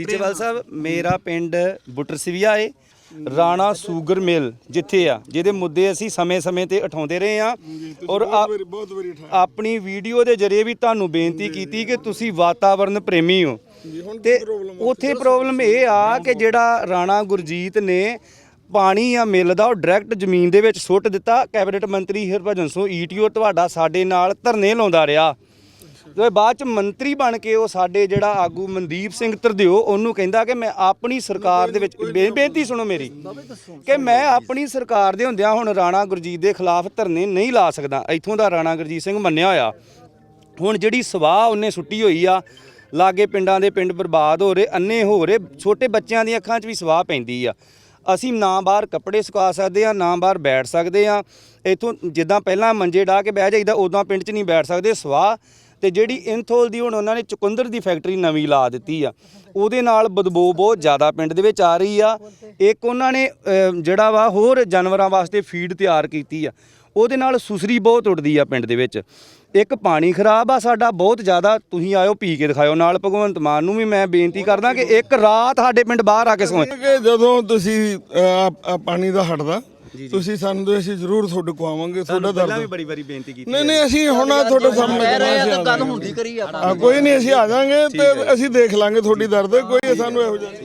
ਸੀਚੇਵਾਲ ਸਾਹਿਬ ਮੇਰਾ ਪਿੰਡ ਬੁੱਟਰਸਿਵੀਆ ਏ Rana sugar mill ਜਿੱਥੇ ਆ ਜਿਹਦੇ ਮੁੱਦੇ ਅਸੀਂ ਸਮੇਂ-ਸਮੇਂ ਤੇ ਉਠਾਉਂਦੇ ਰਹੇ ਆ ਔਰ ਆਪਣੀ ਵੀਡੀਓ ਦੇ ਜਰੀਏ ਵੀ ਤੁਹਾਨੂੰ ਬੇਨਤੀ ਕੀਤੀ ਕਿ ਤੁਸੀਂ ਵਾਤਾਵਰਣ ਪ੍ਰੇਮੀ ਹੋ। ਤੇ ਉੱਥੇ ਪ੍ਰੋਬਲਮ ਇਹ ਆ ਕਿ ਜਿਹੜਾ ਰਾਣਾ ਗੁਰਜੀਤ ਨੇ ਪਾਣੀ ਆ ਮਿਲ ਦਾ ਉਹ ਡਾਇਰੈਕਟ ਜ਼ਮੀਨ ਦੇ ਵਿੱਚ ਸੁੱਟ ਦਿੱਤਾ। ਕੈਬਨਿਟ ਮੰਤਰੀ ਹਰਭਜਨ ਸਿੰਘ ਈਟੀਓ ਤੁਹਾਡਾ ਸਾਡੇ ਨਾਲ ਧਰਨੇ ਲਾਉਂਦਾ ਰਿਹਾ। ਤੇ ਬਾਅਦ ਚ ਮੰਤਰੀ ਬਣ ਕੇ ਉਹ ਸਾਡੇ ਜਿਹੜਾ ਆਗੂ ਮਨਦੀਪ ਸਿੰਘ ਧਰਦਿਓ ਉਹਨੂੰ ਕਹਿੰਦਾ ਕਿ ਮੈਂ ਆਪਣੀ ਸਰਕਾਰ ਦੇ ਵਿੱਚ, ਬੇ- ਬੇਨਤੀ ਸੁਣੋ ਮੇਰੀ, ਕਿ ਮੈਂ ਆਪਣੀ ਸਰਕਾਰ ਦੇ ਹੁੰਦਿਆਂ ਹੁਣ ਰਾਣਾ ਗੁਰਜੀਤ ਦੇ ਖਿਲਾਫ ਧਰਨੇ ਨਹੀਂ ਲਾ ਸਕਦਾ। ਇੱਥੋਂ ਦਾ ਰਾਣਾ ਗੁਰਜੀਤ ਸਿੰਘ ਮੰਨਿਆ ਹੋਇਆ। ਹੁਣ ਜਿਹੜੀ ਸਵਾਹ ਉਹਨੇ ਸੁੱਟੀ ਹੋਈ ਆ, ਲਾਗੇ ਪਿੰਡਾਂ ਦੇ ਪਿੰਡ ਬਰਬਾਦ ਹੋ ਰਹੇ, ਅੰਨੇ ਹੋ ਰਹੇ, ਛੋਟੇ ਬੱਚਿਆਂ ਦੀਆਂ ਅੱਖਾਂ 'ਚ ਵੀ ਸਵਾਹ ਪੈਂਦੀ ਆ। ਅਸੀਂ ਨਾ ਬਾਹਰ ਕੱਪੜੇ ਸੁਕਾ ਸਕਦੇ ਆ, ਨਾ ਬਾਹਰ ਬੈਠ ਸਕਦੇ ਆ। ਇਥੋਂ ਜਿੱਦਾਂ ਪਹਿਲਾਂ ਮੰਜੇ ਢਾ ਕੇ ਬਹਿ ਜਾਈਦਾ, ਉਦਾਂ ਪਿੰਡ 'ਚ ਨਹੀਂ ਬੈਠ ਸਕਦੇ। ਸਵਾਹ ਤੇ ਜਿਹੜੀ ਇੰਥੋਲ ਦੀ ਹੁਣ ਉਹਨਾਂ ਨੇ ਚੁਕੰਦਰ ਦੀ ਫੈਕਟਰੀ ਨਵੀਂ ਲਾ ਦਿੱਤੀ ਆ, ਉਹਦੇ ਨਾਲ ਬਦਬੂ ਬਹੁਤ ਜ਼ਿਆਦਾ ਪਿੰਡ ਦੇ ਵਿੱਚ ਆ ਰਹੀ ਆ। ਇੱਕ ਉਹਨਾਂ ਨੇ ਜਿਹੜਾ ਵਾ ਹੋਰ ਜਾਨਵਰਾਂ ਵਾਸਤੇ ਫੀਡ ਤਿਆਰ ਕੀਤੀ ਆ, ਉਹਦੇ ਨਾਲ ਸੁਸਰੀ ਬਹੁਤ ਉੱਡਦੀ ਆ ਪਿੰਡ ਦੇ ਵਿੱਚ। ਇੱਕ ਪਾਣੀ ਖਰਾਬ ਆ ਸਾਡਾ, ਬਹੁਤ ਜ਼ਿਆਦਾ, ਤੁਸੀਂ ਆਇਓ ਪੀ ਕੇ ਦਿਖਾਇਓ, ਨਾਲ ਭਗਵੰਤ ਮਾਨ ਨੂੰ ਵੀ ਮੈਂ ਬੇਨਤੀ ਕਰਦਾ ਕਿ ਇੱਕ ਰਾਤ ਸਾਡੇ ਪਿੰਡ ਬਾਹਰ ਆ ਕੇ ਸੌਂ। ਜਦੋਂ ਤੁਸੀਂ ਪਾਣੀ ਦਾ ਹਟਦਾ ਤੁਸੀਂ ਸਾਨੂੰ ਦੇ ਅਸੀਂ ਜ਼ਰੂਰ ਤੁਹਾਡੇ ਕੋ ਆਵਾਂਗੇ ਤੁਹਾਡਾ ਪਹਿਲਾਂ ਵੀ ਦਰਦ ਬੜੀ ਵਾਰੀ ਬੇਨਤੀ ਕੀਤੀ ਨਹੀਂ ਨਹੀਂ ਅਸੀਂ ਹੁਣ ਆ ਤੁਹਾਡੇ ਸਾਹਮਣੇ ਕਹਿ ਰਹੇ ਆ ਤਾਂ ਆ ਗੱਲ। ਹੁੰਦੀ ਕਰੀ ਆਪਾਂ ਹਾਂ, ਕੋਈ ਨਹੀਂ ਅਸੀਂ ਆ ਜਾਾਂਗੇ ਤੇ ਅਸੀਂ ਦੇਖ ਲਾਂਗੇ ਤੁਹਾਡੀ ਦਰਦ ਕੋਈ ਸਾਨੂੰ ਇਹੋ ਜਿਹਾ।